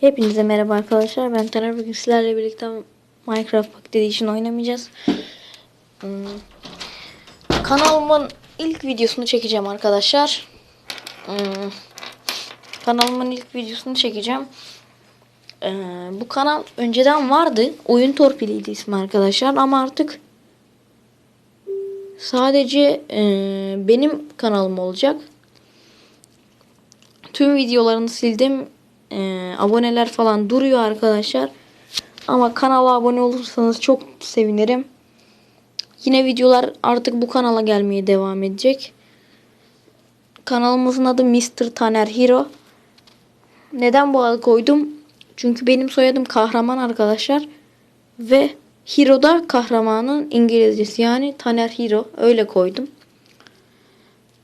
Hepinize merhaba arkadaşlar. Ben Taner. Bugün sizlerle birlikte Minecraft Pocket Edition oynamayacağız. Hmm. Kanalımın ilk videosunu çekeceğim arkadaşlar. Hmm. Kanalımın ilk videosunu çekeceğim. Ee, bu kanal önceden vardı. Oyun Torpiliydi ismi arkadaşlar. Ama artık sadece e, benim kanalım olacak. Tüm videolarını sildim. Ee, aboneler falan duruyor arkadaşlar. Ama kanala abone olursanız çok sevinirim. Yine videolar artık bu kanala gelmeye devam edecek. Kanalımızın adı Mr. Taner Hero. Neden bu adı koydum? Çünkü benim soyadım kahraman arkadaşlar. Ve Hero da kahramanın İngilizcesi yani Taner Hero. Öyle koydum.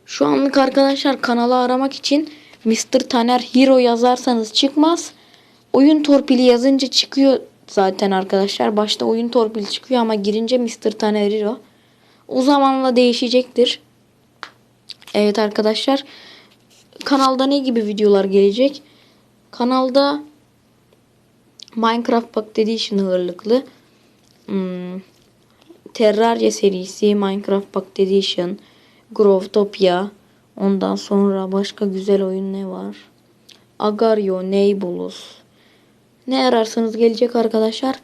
Şu anlık arkadaşlar kanalı aramak için Mr. Taner Hero yazarsanız çıkmaz. Oyun torpili yazınca çıkıyor zaten arkadaşlar. Başta oyun torpili çıkıyor ama girince Mr. Taner Hero. O zamanla değişecektir. Evet arkadaşlar. Kanalda ne gibi videolar gelecek? Kanalda Minecraft Pocket Edition ağırlıklı. Hmm, Terraria serisi, Minecraft Pocket Edition, Growtopia, ondan sonra başka güzel oyun ne var? Agario, Neighborless. Ne ararsanız gelecek arkadaşlar.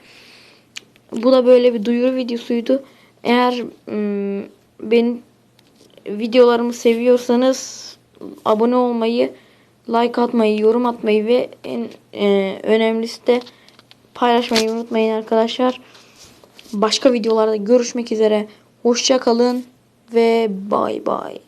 Bu da böyle bir duyuru videosuydu. Eğer hmm, benim videolarımı seviyorsanız abone olmayı, like atmayı, yorum atmayı ve en e, önemlisi de paylaşmayı unutmayın arkadaşlar. Başka videolarda görüşmek üzere. Hoşça kalın ve bay bay.